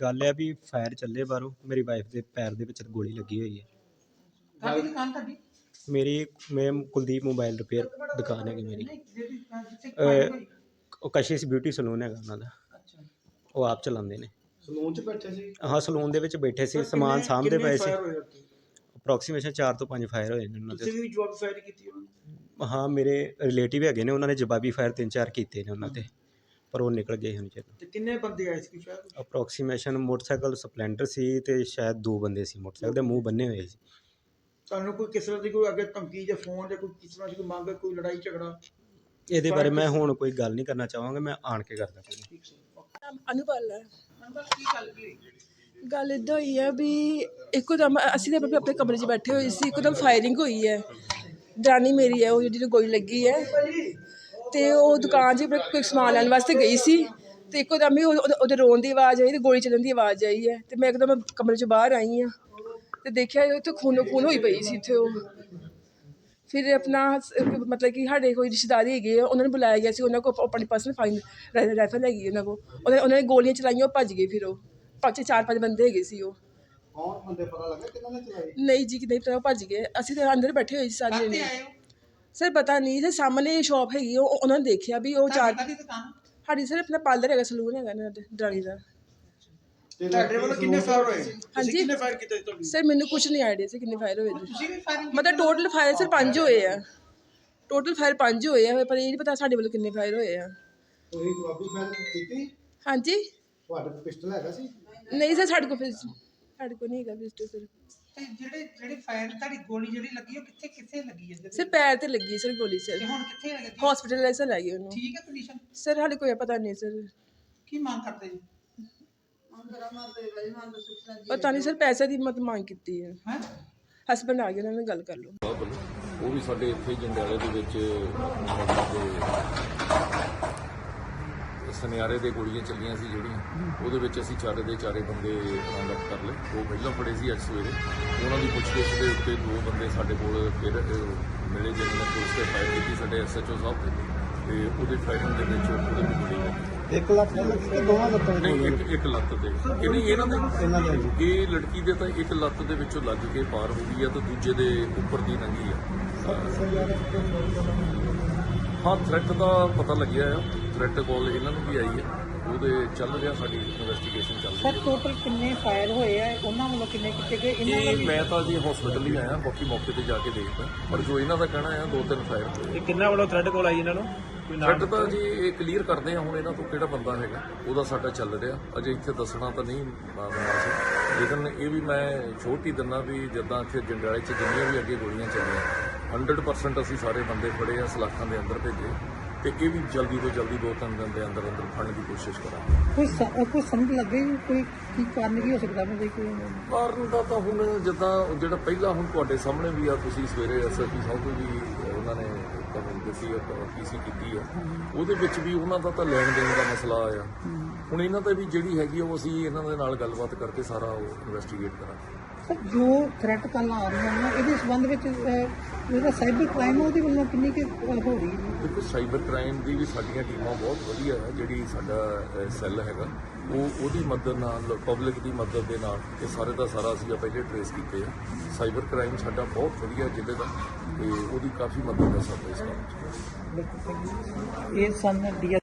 ਗੱਲ ਹੈ ਵੀ ਫਾਇਰ ਚੱਲੇ ਬਾਹਰੋਂ ਮੇਰੀ ਵਾਈਫ ਦੇ ਪੈਰ ਦੇ ਵਿੱਚ ਗੋਲੀ ਲੱਗੀ ਹੋਈ ਹੈ। ਕਾਹਦੀ ਦੁਕਾਨ ਤੁਹਾਡੀ? ਮੇਰੀ ਮੈਂ ਕੁਲਦੀਪ ਮੋਬਾਈਲ ਰਿਪੇਅਰ ਦੁਕਾਨ ਹੈਗੀ ਮੇਰੀ। ਅਹ। ਉਹ ਕਸ਼ਿਸ਼ ਬਿਊਟੀ ਸਲੂਨ ਹੈਗਾ ਉਹਨਾਂ ਦਾ। ਅੱਛਾ। ਉਹ ਆਪ ਚਲਾਉਂਦੇ ਨੇ। ਸਲੂਨ ਚ ਬੈਠੇ ਸੀ? ਹਾਂ ਸਲੂਨ ਦੇ ਵਿੱਚ ਬੈਠੇ ਸੀ ਸਮਾਨ ਸਾਂਭਦੇ ਪਏ ਸੀ। ਅਪਰੋਕਸੀਮੇਸ਼ਨ 4 ਤੋਂ 5 ਫਾਇਰ ਹੋਏ ਨੇ ਉਹਨਾਂ ਤੁਸੀਂ ਦੇ ਵੀ ਜਵਾਬ ਫਾਇਰ ਕੀਤੀ ਉਹਨਾਂ ਨੇ ਹਾਂ ਮੇਰੇ ਰਿਲੇਟਿਵ ਹੈਗੇ ਨੇ ਉਹਨਾਂ ਨੇ ਜਵਾਬੀ ਫਾਇਰ ਤਿੰਨ ਚਾਰ ਕੀਤੇ ਨੇ ਉਹਨਾਂ ਤੇ ਪਰ ਉਹ ਨਿਕਲ ਗਏ ਹੁਣ ਚਿਰ ਤੇ ਕਿੰਨੇ ਬੰਦੇ ਆਏ ਸੀ ਸ਼ਾਇਦ? ਅਪਰੋਕਸੀਮੇਸ਼ਨ ਮੋਟਰਸਾਈਕਲ ਸਪਲੈਂਡਰ ਸੀ ਤੇ ਸ਼ਾਇਦ ਦੋ ਬੰਦੇ ਸੀ ਮੋਟਰਸਾਈਕਲ ਦੇ ਮੂੰਹ ਬੰਨੇ ਹੋਏ ਸੀ। ਤੁਹਾਨੂੰ ਕੋਈ ਕਿਸ ਤਰ੍ਹਾਂ ਦੀ ਕੋਈ ਅੱਗੇ ਧਮਕੀ ਜਾਂ ਫੋਨ ਜਾਂ ਕੋਈ ਕਿਸ ਤਰ੍ਹਾਂ ਦੀ ਕੋਈ ਮੰਗ ਕੋਈ ਲੜਾਈ ਝਗੜਾ? ਇਹਦੇ ਬਾਰੇ ਮੈਂ ਹੁਣ ਕੋਈ ਗੱਲ ਨਹੀਂ ਕਰਨਾ ਚਾਹਾਂਗਾ ਮੈਂ ਆਣ ਕੇ ਕਰਦਾ ਠੀਕ ਸਰ ਅਨੁਪਾਲ ਹੈ। ਕੀ ਗੱਲ ਕੀ ਹੋਈ ਗੱਲ ਇਦਾਂ ਹੋਈ ਹੈ ਵੀ ਇੱਕੋਦਮ ਅਸੀਂ ਤਾਂ ਆਪਣੇ ਕਮਰੇ 'ਚ ਬੈਠੇ ਹੋਏ ਸੀ ਇੱਕੋਦਮ ਫਾਇਰਿੰਗ ਹੋਈ ਹੈ। ਦਰਾਣੀ ਮੇਰੀ ਹੈ ਉਹ ਜਿਹਨੂੰ ਗੋਲੀ ਲੱਗੀ ਹੈ। ਤੇ ਉਹ ਦੁਕਾਨ 'ਚ ਕੋਈ ਸਮਾਨ ਲੈਣ ਵਾਸਤੇ ਗਈ ਸੀ ਤੇ ਇੱਕੋਦਮ ਹੀ ਉਹਦੇ ਉਹਦੇ ਰੋਣ ਦੀ ਆਵਾਜ਼ ਆਈ ਤੇ ਗੋਲੀ ਚੱਲਣ ਦੀ ਆਵਾਜ਼ ਆਈ ਹੈ ਤੇ ਮੈਂ ਇੱਕਦਮ ਕਮਰੇ 'ਚ ਬਾਹਰ ਆਈ ਹਾਂ ਤੇ ਦੇਖਿਆ ਉੱਥੇ ਖੂਨੋ ਖੂਨ ਹੋਈ ਪਈ ਸੀ ਇੱਥੇ ਉਹ। ਫਿਰ ਆਪਣਾ ਮਤਲਬ ਕਿ ਸਾਡੇ ਕੋਈ ਰਿਸ਼ਤੇਦਾਰੀ ਹੈਗੇ ਆ ਉਹਨਾਂ ਨੂੰ ਬੁਲਾਇਆ ਗਿਆ ਸੀ ਉਹਨਾਂ ਕੋਲ ਆਪਣੀ ਪਰਸਨਲ ਫਾਈਨ ਰਾਈਫਲ ਹੈਗੀ ਉਹਨਾਂ ਕੋਲ। ਉਹਨਾਂ ਉਹਨਾਂ ਨੇ ਗੋਲੀਆਂ ਚਲਾਈਆਂ ਉਹ ਭੱਜ ਗਏ ਫਿਰ ਉਹ। ਪੰਜ ਚਾਰ ਪੰਜ ਬੰਦੇ ਹੈਗੇ ਸੀ ਉਹ। ਕੌਣ ਬੰਦੇ ਪਤਾ ਲੱਗਾ ਕਿਹਨਾਂ ਨੇ ਚਲਾਈ ਨਹੀਂ ਜੀ ਕਿ ਨਹੀਂ ਪਤਾ ਉਹ ਭੱਜ ਗਏ। ਅਸੀਂ ਤਾਂ ਅੰਦਰ ਬੈਠੇ ਹੋਏ ਸੀ ਸਾਰੇ ਜਣੇ। ਆਏ ਹੋ? ਸਰ ਪਤਾ ਨਹੀਂ ਜੇ ਸਾਹਮਣੇ ਸ਼ਾਪ ਹੈਗੀ ਉਹ ਉਹਨਾਂ ਨੇ ਦੇਖਿਆ ਵੀ ਉਹ ਚਾਰ ਕਾਹਦੀ ਦੁਕਾਨ ਸਾਡੀ ਸਰ ਆਪਣਾ ਪਾਰਲਰ ਹੈਗਾ ਸਲੂਨ ਹੈਗਾ ਨਾ ਡਰਾਣੀ ਦਾ ਤੇ ਤੁਹਾਡੇ ਵੱਲੋਂ ਕਿੰਨੇ ਫਾਇਰ ਹੋਏ? ਹਾਂਜੀ। ਕਿੰਨੇ ਫਾਇਰ ਕੀਤੇ ਸੀ ਤੁਹਾਡੀ? ਸਰ ਮੈਨੂੰ ਕੁਝ ਨਹੀਂ ਆਈਡੀਆ ਸੀ ਕਿੰਨੇ ਫਾਇਰ ਹੋਏ ਨੇ ਤੁਸੀਂ ਵੀ ਫਾਇਰਿੰਗ ਮਤਲਬ ਟੋਟਲ ਫਾਇਰ ਸਰ ਪੰਜ ਹੋਏ ਆ। ਟੋਟਲ ਫਾਇਰ ਪੰਜ ਹੋਏ ਆ ਪਰ ਇਹ ਨਹੀਂ ਪਤਾ ਸਾਡੇ ਵੱਲੋਂ ਕਿੰਨੇ ਫਾਇਰ ਹੋਏ ਆ। ਤੁਸੀਂ ਜਵਾਬੀ ਫਾਇਰ ਕੀਤੀ? ਹਾਂਜੀ। ਤੁਹਾਡੇ ਕੋਲ ਪਿਸਟਲ ਹੈਗਾ ਸੀ? ਨਹੀਂ ਸਰ ਸਾਡੇ ਕੋਲ ਫਿਰ ਸਾਡੇ ਕੋਲ ਨਹੀਂ ਹੈਗਾ ਪਿਸਟਲ ਸਰ। ਤੇ ਜਿਹੜੇ ਜਿਹੜੇ ਫਾਇਰ ਤੁਹਾਡੀ ਗੋਲੀ ਜਿਹੜੀ ਲੱਗੀ ਉਹ ਕਿੱਥੇ ਕਿੱਥੇ ਲੱਗੀ ਹੈ? ਸਰ ਪੈਰ ਤੇ ਲੱਗੀ ਸਰ ਗੋਲੀ ਸਰ। ਤੇ ਹੁਣ ਕਿੱਥੇ ਹੈ ਲੱਗੀ? ਹਸਪੀਟਲ ਲੈ ਸਰ ਗਈ ਉਹਨੂੰ। ਠੀਕ ਹੈ ਕੰਡੀਸ਼ਨ ਸਰ ਹਾਲੇ ਕੋਈ ਪਤਾ ਨਹੀਂ ਸਰ। ਕੀ ਮੰਗ ਕਰਦੇ ਜੀ? ਪਤਾ ਨਹੀਂ ਸਰ ਪੈਸੇ ਦੀ ਮਤ ਮੰਗ ਕੀਤੀ ਹੈ। ਹੈ? ਹਸਬੰਡ ਆ ਗਏ ਉਹਨਾਂ ਨਾਲ ਗੱਲ ਕਰ ਲਓ। ਉਹ ਵੀ ਸਾਡੇ ਇੱਥੇ ਜੰਡਿਆਲੇ ਦੇ ਵਿੱਚ ਮਤਲਬ ਕਿ ਸੁਨਿਆਰੇ ਦੇ ਗੋਲੀਆਂ ਚੱਲੀਆਂ ਸੀ ਜਿਹੜੀਆਂ ਉਹਦੇ ਵਿੱਚ ਅਸੀਂ ਚਾਰੇ ਦੇ ਚਾਰੇ ਬੰਦੇ ਰਾਉਂਡ ਅਪ ਕਰ ਲਏ। ਉਹ ਪਹਿਲਾਂ ਫੜੇ ਸੀ ਅੱਜ ਸਵੇਰੇ। ਉਹਨਾਂ ਦੀ ਪੁੱਛਗਿੱਛ ਦੇ ਉੱਤੇ ਦੋ ਬੰਦੇ ਸਾਡੇ ਕੋਲ ਫਿਰ ਮਿਲੇ ਜਿਹਨਾਂ ਨੇ ਪੁਲਿਸ ਤੇ ਫਾਇਰ ਕੀਤੀ ਸਾਡੇ ਐਸਐਚਓ ਸਾਹਿਬ ਤੇ। ਤੇ ਉਹਦੇ ਫਾਇਰਿੰਗ ਦੇ ਵਿੱਚ ਉਹਦੇ ਵੀ ਗੋਲੀ ਲੱਗੀ ਇੱਕ ਲੱਖ ਕਿ ਦੋਵਾਂ ਲੱਤਾਂ ਨਹੀਂ ਇੱਕ ਇੱਕ ਲੱਤ ਦੇ ਇਹ ਨਹੀਂ ਇਹਨਾਂ ਦੇ ਇਹਨਾਂ ਦੇ? ਇਹ ਲੜਕੀ ਦੇ ਤਾਂ ਇੱਕ ਲੱਤ ਦੇ ਵਿੱਚੋਂ ਲੱਗ ਕੇ ਪਾਰ ਹੋ ਗਈ ਆ ਤੇ ਦੂਜੇ ਦੇ ਉੱਪਰ ਦੀ ਲੰਗੀ ਆ। ਹਾਂ ਥ੍ਰੈਟ ਦਾ ਪਤਾ ਲੱਗਿਆ ਆ। ਥ੍ਰੈਟ ਕਾਲ ਇਹਨਾਂ ਨੂੰ ਵੀ ਆਈ ਹੈ। ਉਹਦੇ ਚੱਲ ਰਿਹਾ ਸਾਡੀ ਇਨਵੈਸਟੀਗੇਸ਼ਨ ਚੱਲ ਰਹੀ ਸਰ ਟੋਟਲ ਕਿੰਨੇ ਫਾਇਰ ਹੋਏ ਆ? ਉਹਨਾਂ ਵੱਲੋਂ ਕਿੰਨੇ ਕੀਤੇ ਗਏ? ਹੈ ਇਹਨਾਂ ਇਹ ਮੈਂ ਤਾਂ ਜੀ ਹਸਪੀਟਲ ਹੀ ਆਇਆ ਬਾਕੀ ਮੌਕੇ ਤੇ ਜਾ ਕੇ ਦੇਖਦਾ। ਪਰ ਜੋ ਇਹਨਾਂ ਦਾ ਕਹਿਣਾ ਆ ਦੋ ਤਿੰਨ ਫਾਇਰ ਹੋਏ ਇਹ ਕਿੰਨਾ ਵੱਲੋਂ ਥ੍ਰੈਡ ਕੋਲ ਆਈ ਇਹਨਾਂ ਨੂੰ? ਕੋਈ ਤਾਂ ਜੀ ਇਹ ਕਲੀਅਰ ਕਰਦੇ ਆ ਹੁਣ ਇਹਨਾਂ ਤੋਂ ਕਿਹੜਾ ਬੰਦਾ ਹੈਗਾ ਉਹਦਾ ਸਾਡਾ ਚੱਲ ਰਿਹਾ। ਅਜੇ ਇੱਥੇ ਦੱਸਣਾ ਤਾਂ ਨਹੀਂ ਮਾਮਲਾ ਸੀ। ਲੇਕਿਨ ਇਹ ਵੀ ਮੈਂ ਛੋਟ ਹੀ ਦਿੰਦਾ ਵੀ ਜਿੱਦਾਂ ਇੱਥੇ ਜੰਡਿਆਲੇ 'ਚ ਜਿੰਨੀਆਂ ਵੀ ਅੱਗੇ ਗੋਲੀਆਂ ਚੱਲੀਆਂ 100% ਅਸੀਂ ਸਾਰੇ ਬੰਦੇ ਫੜੇ ਆ ਸਲਾਖਾਂ ਦੇ ਅੰਦਰ ਭੇਜੇ। ਤੇ ਇਹ ਵੀ ਜਲਦੀ ਤੋਂ ਜਲਦੀ ਦੋ ਤਿੰਨ ਦਿਨ ਦੇ ਅੰਦਰ ਅੰਦਰ ਫੜਨ ਦੀ ਕੋਸ਼ਿਸ਼ ਕਰਾਂਗੇ। ਕੋਈ ਸ- ਕੋਈ ਸਮਝ ਲੱਗੇ ਕੋਈ ਕੀ ਕਾਰਨ ਕੀ ਹੋ ਸਕਦਾ ਵੀ ਕੋਈ ਕਾਰਨ ਦਾ ਤਾਂ ਹੁਣ ਜਿੱਦਾਂ ਜਿਹੜਾ ਪਹਿਲਾਂ ਹੁਣ ਤੁਹਾਡੇ ਸਾਹਮਣੇ ਵੀ ਆ ਤੁਸੀਂ ਸਵੇਰੇ ਐਸਐਸਪੀ ਸਾਹਿਬ ਨੂੰ ਵੀ ਉਹਨਾਂ ਨੇ ਤੁਹਾਨੂੰ ਦੱਸੀ ਪੀਸੀ ਕੀਤੀ ਆ। ਉਹਦੇ ਵਿੱਚ ਵੀ ਉਹਨਾਂ ਦਾ ਤਾਂ ਲੈਣ ਦੇਣ ਦਾ ਮਸਲਾ ਆ ਹੁਣ ਇਹਨਾਂ ਤੇ ਵੀ ਜਿਹੜੀ ਹੈਗੀ ਆ ਉਹ ਅਸੀਂ ਇਹਨਾਂ ਦੇ ਨਾਲ ਗੱਲਬਾਤ ਕਰਕੇ ਸਾਰਾ ਉਹ ਇਨਵੈਸਟੀਗੇਟ ਕਰਾਂਗੇ। ਸਰ ਜੋ ਥ੍ਰੈਟ ਕਾਲਾਂ ਆ ਰਹੀਆਂ ਨੇ ਇਹਦੇ ਸੰਬੰਧ ਵਿੱਚ ਜਿਹੜਾ ਸਾਈਬਰ ਕ੍ਰਾਈਮ ਉਹਦੇ ਵੱਲੋਂ ਕਿੰਨੀ ਕਿ ਹੋ ਰਹੀ ਹੈ? ਦੇਖੋ ਸਾਈਬਰ ਕ੍ਰਾਈਮ ਦੀ ਵੀ ਸਾਡੀਆਂ ਟੀਮਾਂ ਬਹੁਤ ਵਧੀਆ ਹੈ ਜਿਹੜੀ ਸਾਡਾ ਸੈੱਲ ਹੈਗਾ। ਉਹ ਉਹਦੀ ਮਦਦ ਨਾਲ ਪਬਲਿਕ ਦੀ ਮਦਦ ਦੇ ਨਾਲ ਇਹ ਸਾਰੇ ਦਾ ਸਾਰਾ ਅਸੀਂ ਪਹਿਲੇ ਟਰੇਸ ਕੀਤੇ ਆ। ਸਾਈਬਰ ਕ੍ਰਾਈਮ ਸਾਡਾ ਬਹੁਤ ਵਧੀਆ ਜਿਹਦੇ ਦਾ ਤੇ ਉਹਦੀ ਕਾਫੀ ਮਦਦ ਹੈ ਸਾਡੇ ਇਸ ਕੰਮ 'ਚ। ਇਹ ਸਨ ਡੀ